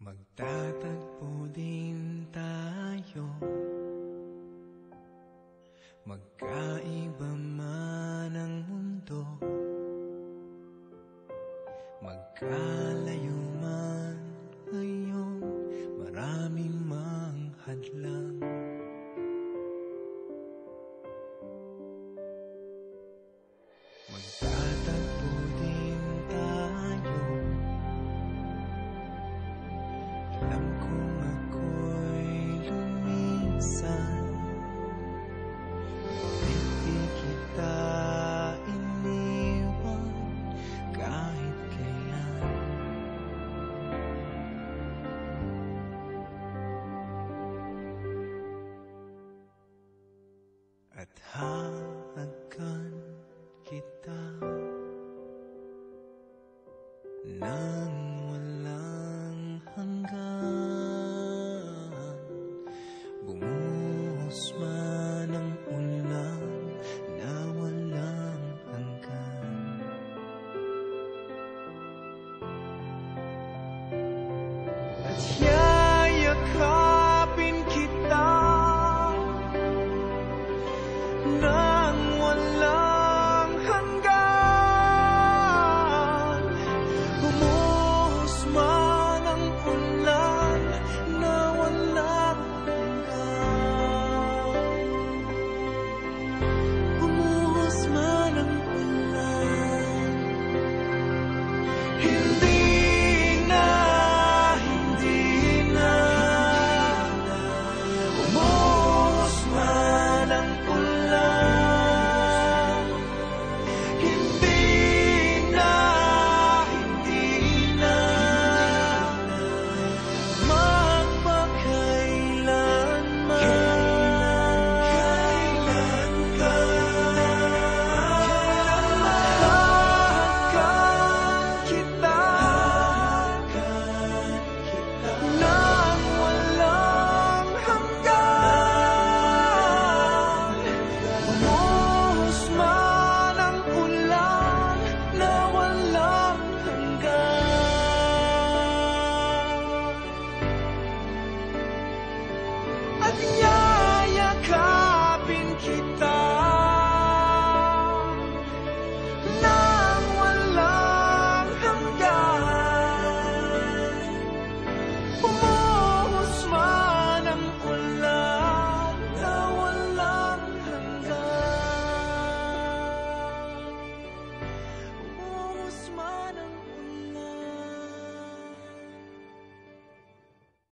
Magtatagpo din tayo. Magkaiba man ang mundo. Magkalayo at how